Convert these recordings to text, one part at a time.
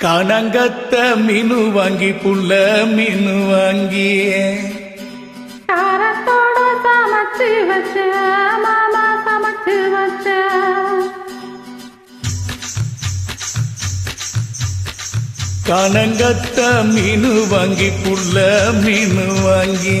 கணங்கத்த மீனு வாங்கி புள்ள மீனு வாங்கி காரத்தோட சமைச்சு வச்ச மாமா சமைச்சு வச்ச. கணங்கத்த மீனு வாங்கி புள்ள மீனு வாங்கி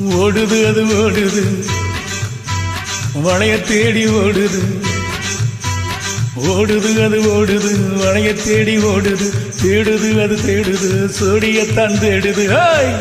ஓடுது அது ஓடுது. வளைய தேடி ஓடுது. ஓடுது அது ஓடுது. வளைய தேடி ஓடுது. தேடுது அது தேடுது. சோடியத்தான் தேடுது. ஏய்!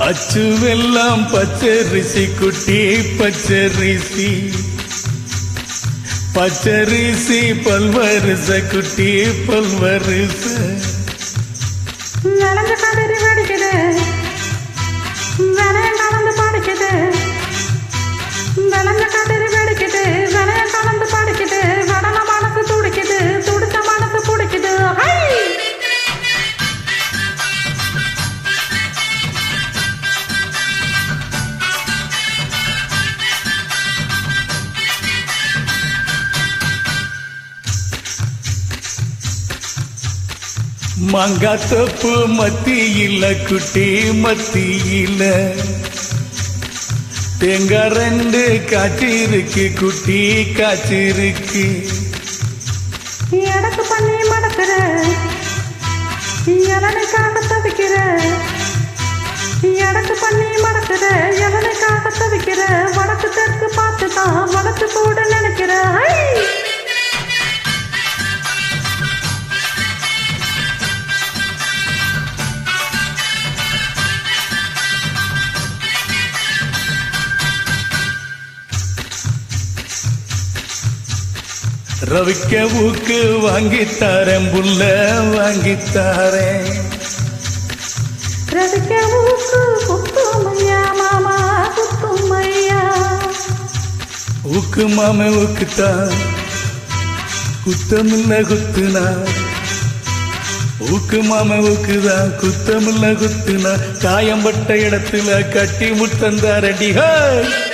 அச்சு வெல்லாம் பச்சரிசி குட்டி பச்சரிசி. பச்சரிசி பல்வரிச குட்டி பல்வரிச. விளைஞ்ச மாதிரி வெடிக்குது. மங்காத்தப்பு மத்தியில குட்டி மத்தியில. தேங்காய் ரெண்டு காய்ச்சிருக்கு குட்டி காய்ச்சிருக்கு. எனக்கு பண்ணி மடக்குற இளனைக்காக தவிக்கிற? எனக்கு பண்ணி மடக்குற இளனைக்காக தவிக்கிற? வடக்கு தெற்கு பார்த்து தான் வடக்கு கூட ரவிக்க ஊக்கு வாங்கித்தாரேன் புள்ள வாங்கித்தாரேன். ரவிக்க ஊக்கு குத்துமையா மாமா குத்துமையா. ஊக்கு மாம ஊக்குத்தான் குத்தமில்ல குத்துனா. ஊக்கு மாம ஊக்குதான் குத்தமில்ல குத்துனா. காயம்பட்ட இடத்துல கட்டி முத்தந்தாரடி ஹாய்